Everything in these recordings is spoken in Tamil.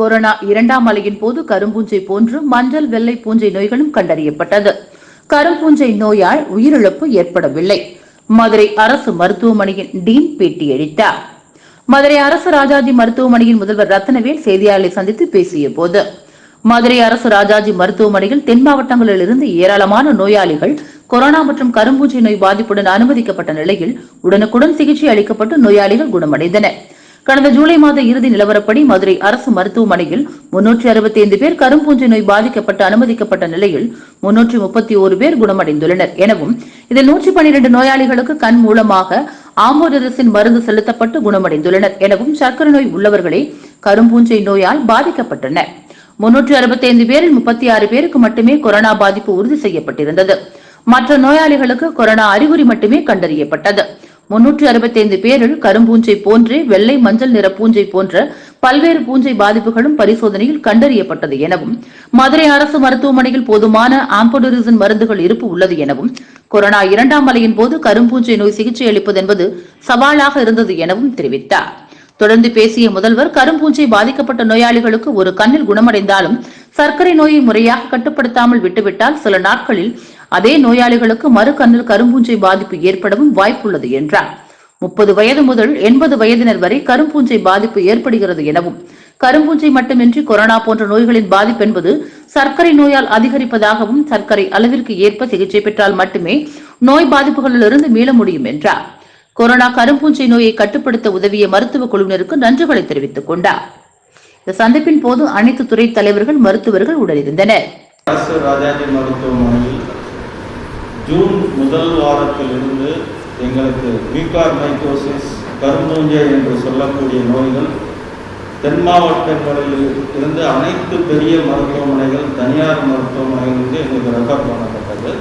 கொரோனா இரண்டாம் அலையின் போது கரும்பூஞ்சை போன்று மஞ்சள் வெள்ளை பூஞ்சை நோய்களும் கண்டறியப்பட்டது. கரும்பூஞ்சை நோயால் உயிரிழப்பு ஏற்படவில்லை. மதுரை அரசு மருத்துவமனையின் டீன் பேட்டியளித்தார். மதுரை அரசு ராஜாஜி மருத்துவமனையின் முதல்வர் ரத்னவேல் செய்தியாளர்களை சந்தித்து பேசிய போது மதுரை அரசு ராஜாஜி மருத்துவமனையில் தென் மாவட்டங்களில் இருந்து ஏராளமான நோயாளிகள் கொரோனா மற்றும் கரும்பூச்சி நோய் பாதிப்புடன் அனுமதிக்கப்பட்ட நிலையில் உடனுக்குடன் சிகிச்சை அளிக்கப்பட்டு நோயாளிகள் குணமடைந்தனர். கடந்த ஜூலை மாத இறுதி நிலவரப்படி மதுரை அரசு மருத்துவமனையில் முன்னூற்றி அறுபத்தி ஐந்து பேர் கரும்பூஞ்சி நோய் பாதிக்கப்பட்டு அனுமதிக்கப்பட்ட நிலையில் முன்னூற்றி முப்பத்தி ஒரு பேர் குணமடைந்துள்ளனர். எனவும் இதில் நூற்றி பனிரெண்டு நோயாளிகளுக்கு கண் மூலமாக ஆமோடரசின் மருந்து செலுத்தப்பட்டு குணமடைந்துள்ளனர். எனவும் சர்க்கரை நோய் உள்ளவர்களே கரும்பூஞ்சை நோயால் பாதிக்கப்பட்டனர். முன்னூற்றி அறுபத்தி ஐந்து பேரில் முப்பத்தி ஆறு பேருக்கு மட்டுமே கொரோனா பாதிப்பு உறுதி செய்யப்பட்டிருந்தது. மற்ற நோயாளிகளுக்கு கொரோனா அறிகுறி மட்டுமே கண்டறியப்பட்டது. முன்னூற்றி அறுபத்தி ஐந்து பேரில் கரும்பூஞ்சை போன்றே வெள்ளை மஞ்சள் நிற பூஞ்சை போன்ற பல்வேறு பூஞ்சை பாதிப்புகளும் பரிசோதனையில் கண்டறியப்பட்டது எனவும் மதுரை அரசு மருத்துவமனையில் போதுமான ஆம்போடரிசன் மருந்துகள் இருப்பு உள்ளது எனவும் கொரோனா இரண்டாம் அலையின் போது கரும்பூஞ்சை நோய் சிகிச்சை அளிப்பது என்பது சவாலாக இருந்தது எனவும் தெரிவித்தார். தொடர்ந்து பேசிய முதல்வர் கரும்பூஞ்சை பாதிக்கப்பட்ட நோயாளிகளுக்கு ஒரு கண்ணில் குணமடைந்தாலும் சர்க்கரை நோயை முறையாக கட்டுப்படுத்தாமல் விட்டுவிட்டால் சில நாட்களில் அதே நோயாளிகளுக்கு மறு கண்ணில் கரும்பூஞ்சை பாதிப்பு ஏற்படவும் வாய்ப்புள்ளது என்றார். முப்பது வயது முதல் எண்பது வயதினர் வரை கரும்பூஞ்சை பாதிப்பு ஏற்படுகிறது எனவும் கரும்பூஞ்சை மட்டுமின்றி கொரோனா போன்ற நோய்களின் பாதிப்பு என்பது சர்க்கரை நோயால் அதிகரிப்பதாகவும் சர்க்கரை அளவிற்கு ஏற்ப சிகிச்சை பெற்றால் மட்டுமே நோய் பாதிப்புகளிலிருந்து மீள முடியும் என்றார். கொரோனா கரும்பூஞ்சை நோயை கட்டுப்படுத்த உதவிய மருத்துவ குழுவினருக்கு நன்றிகளை தெரிவித்துக் கொண்டார். இந்த சந்திப்பின் போது அனைத்து துறை தலைவர்கள் மருத்துவர்கள் உடனிருந்தனர். அரசு ராஜாஜி மருத்துவமனையில் ஜூன் முதல் வாரத்திலிருந்து எங்களுக்கு வீக்கார் மைக்கோசிஸ் கரும்பூஞ்சை என்று சொல்லக்கூடிய நோய்கள் தென் மாவட்டங்களில் இருந்து அனைத்து பெரிய மருத்துவமனைகள் தனியார் மருத்துவமனைகளுக்கு எங்களுக்கு ரெஃபர் பண்ணப்பட்டது.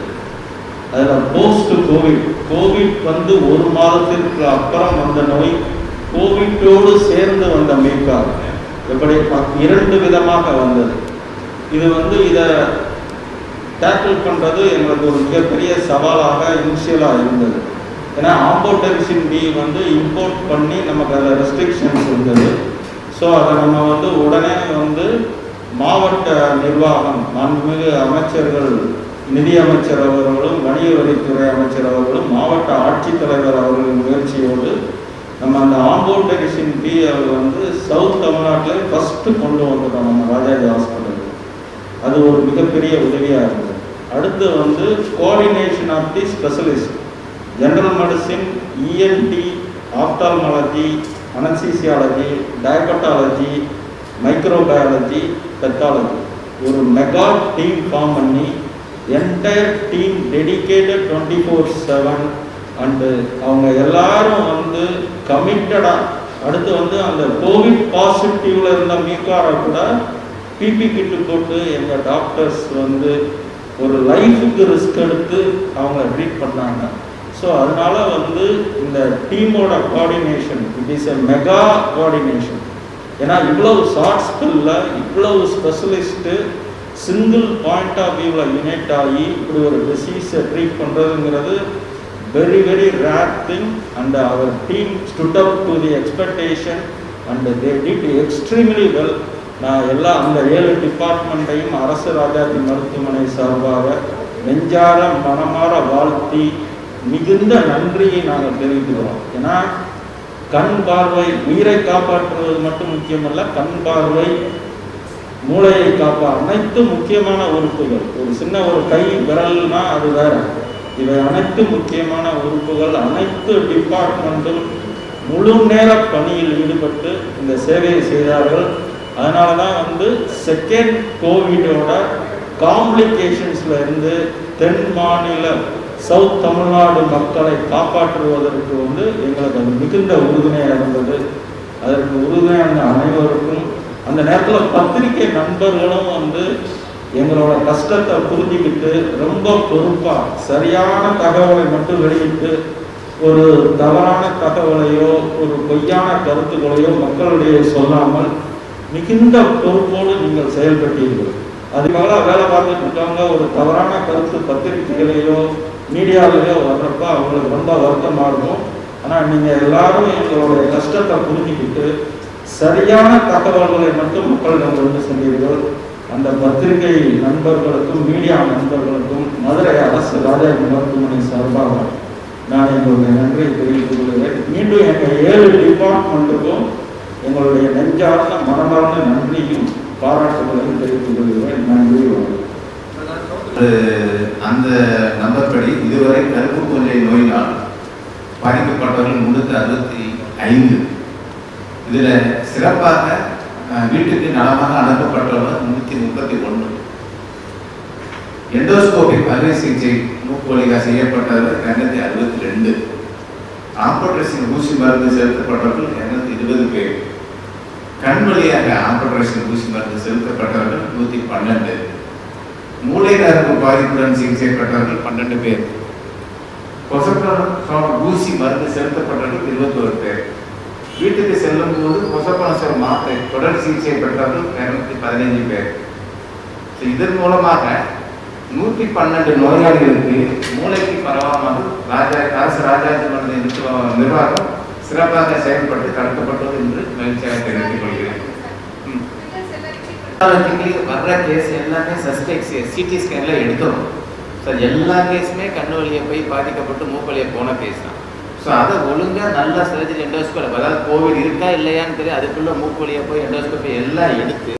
அதில் போஸ்ட் கோவிட் கோவிட் வந்து ஒரு மாதத்திற்கு அப்புறம் வந்த நோய் கோவிட்டோடு சேர்ந்து வந்த மீக்கார் எப்படி? இரண்டு விதமாக வந்தது. இது வந்து இதை டேக்கிள் பண்ணுறது எங்களுக்கு ஒரு மிகப்பெரிய சவாலாக இனிஷியலாக இருந்தது. ஏன்னா ஆம்போடெரிசின் பி வந்து இம்போர்ட் பண்ணி நமக்கு அதில் ரெஸ்ட்ரிக்ஷன்ஸ் இருந்தது. ஸோ அதை நம்ம வந்து உடனே வந்து மாவட்ட நிர்வாகம் மாண்புமிகு அமைச்சர்கள் நிதி அமைச்சர் அவர்களும் வணிக வரித்துறை அமைச்சர் அவர்களும் மாவட்ட ஆட்சித்தலைவர் அவர்களின் முயற்சியோடு நம்ம அந்த ஆம்போடெரிசின் பி அவர் வந்து சவுத் தமிழ்நாட்டில் ஃபஸ்ட்டு கொண்டு வந்துட்டோம் நம்ம ராஜாஜி ஹாஸ்பிட்டலுக்கு அது ஒரு மிகப்பெரிய உதவியாக இருக்கும் அடுத்து வந்து coordination of the specialist general medicine ENT ophthalmology anaesthesiology diabetology microbiology pathology ஒரு மெகா டீம் ஃபார்ம் பண்ணி entire team dedicated twenty four seven and அவங்க எல்லாரும் வந்து கமிட்டடாக அடுத்து வந்து அந்த கோவிட் பாசிட்டிவ்ல இருந்த மீக்காரை கூட பிபி கிட்டு போட்டு எங்கள் டாக்டர்ஸ் வந்து ஒரு லைஃபுக்கு ரிஸ்க் எடுத்து அவங்க ட்ரீட் பண்ணாங்க. ஸோ அதனால வந்து இந்த டீமோட coordination it is a mega coordination ஏன்னா இவ்வளவு ஷார்ட் ஸ்கில்ல இவ்வளவு ஸ்பெஷலிஸ்ட்டு சிங்கிள் பாயிண்ட் ஆஃப் வியூவில் யுனைட் ஆகி இப்படி ஒரு டிசீஸை ட்ரீட் பண்ணுறதுங்கிறது very very rare thing and our team stood up to the expectation and they did extremely well நான் எல்லா அந்த ஏழு டிபார்ட்மெண்ட்டையும் அரசு ராஜாஜி மருத்துவமனை சார்பாக நெஞ்சார மனமாற வாழ்த்தி மிகுந்த நன்றியை நாங்கள் தெரிவிக்கிறோம். ஏன்னா கண் பார்வை உயிரை காப்பாற்றுவது மட்டும் முக்கியமல்ல கண் பார்வை மூளையை காப்பா அனைத்து முக்கியமான உறுப்புகள். ஒரு சின்ன ஒரு கை விரல்னா அது வேற. இவை அனைத்து முக்கியமான உறுப்புகள் அனைத்து டிபார்ட்மெண்ட்டும் முழு நேர பணியில் ஈடுபட்டு இந்த சேவையை செய்தார்கள். அதனால தான் வந்து செகண்ட் கோவிடோட காம்ப்ளிகேஷன்ஸ்ல இருந்து தென் மாநில சவுத் தமிழ்நாடு மக்களை காப்பாற்றுவதற்கு வந்து எங்களுக்கு அது மிகுந்த உறுதுணையாக இருந்தது. அதற்கு உறுதுணையான அனைவருக்கும் அந்த நேரத்தில் பத்திரிகை நண்பர்களும் வந்து எங்களோட கஷ்டத்தை புரிஞ்சுக்கிட்டு ரொம்ப பொறுப்பாக சரியான தகவலை மட்டும் வெளியிட்டு ஒரு தவறான தகவலையோ ஒரு பொய்யான கருத்துக்களையோ மக்களிடையே சொல்லாமல் மிகுந்த பொறுப்போடு நீங்கள் செயல்பட்டீர்கள். அதுக்காக வேலை பார்த்துட்டு இருக்கவங்க ஒரு தவறான கருத்து பத்திரிகைகளையோ மீடியாவிலையோ வர்றப்ப அவங்களுக்கு ரொம்ப வருத்தமாக இருக்கும். ஆனால் நீங்கள் எல்லாரும் எங்களுடைய கஷ்டத்தை புரிஞ்சுக்கிட்டு சரியான தகவல்களை மட்டும் மக்களிடம் கொண்டு சென்றீர்கள். அந்த பத்திரிகை நண்பர்களுக்கும் மீடியா நண்பர்களுக்கும் மதுரை அரசு ராஜா மருத்துவமனை சார்பாக நான் எங்களுடைய நன்றியை தெரிவித்துக் கொள்கிறேன். மீண்டும் எங்கள் ஏழு டிபார்ட்மெண்ட்டுக்கும் எங்களுடைய நெஞ்சார்ந்த மனமார்ந்த நன்றியும் பாராட்டுகளையும் தெரிவித்துக் கொள்கிறேன் நன்றி ஒரு அந்த நம்பர்படி இதுவரை கருப்பு கொள்ளை நோயினால் பாதிக்கப்பட்டவர்கள் முன்னூற்றி அறுபத்தி ஐந்து. இதில் சிறப்பாக வீட்டுக்கு நலமாக அனுப்பப்பட்டவர்கள் முன்னூற்றி முப்பத்தி ஒன்று. எண்டோஸ்கோபிக் அறுவை சிகிச்சை மூக்கோலிகா செய்யப்பட்டவர்கள் இரண்டாயிரத்தி அறுபத்தி ரெண்டு. ஆம்பர்டேஷன் ஊசி மருந்து செலுத்தப்பட்டவர்கள் இருபதுக்கு இருபது பேர். கண் வழியாக ஆம்பர்டேஷன் ஊசி மருந்து செலுத்தப்பட்டவர்கள் நூற்றி பன்னெண்டு. மூளை நரம்பு பாதிப்புடன் சிகிச்சை பெற்றவர்கள் பன்னெண்டு பேர். கொசப்பனம் ஊசி மருந்து செலுத்தப்பட்டவர்கள் இருபத்தோரு பேர். வீட்டுக்கு செல்லும் போது கொசப்பனசம் மாத்திரை தொடர் சிகிச்சை பெற்றவர்கள் இருநூத்தி பதினைஞ்சு பேர். இதன் மூலமாக நூற்றி பன்னெண்டு நோயாளிகளுக்கு மூளைக்கு பரவாமல் ராஜா அரசு ராஜாஜி மருந்து நிர்வாகம் சிறப்பாக செயல்பட்டு தடுக்கப்பட்டது என்று மகிழ்ச்சியாக தெரிவித்துக் கொள்கிறேன். வர்ற கேஸ் எல்லாமே சஸ்பெக்ட்ஸ் சிடி ஸ்கேன்ல எடுத்தோம் ஸோ எல்லா கேஸுமே கண்ணு வழியை போய் பாதிக்கப்பட்டு மூக்கு போன கேஸ் தான். ஸோ அதை ஒழுங்காக நல்லா சர்ஜரி எண்டோஸ்கோப் அதாவது கோவிட் இருக்கா இல்லையான்னு தெரியும் அதுக்குள்ள மூக்கு வழியை போய் எண்டோஸ்கோப்பி எல்லாம் எடுத்து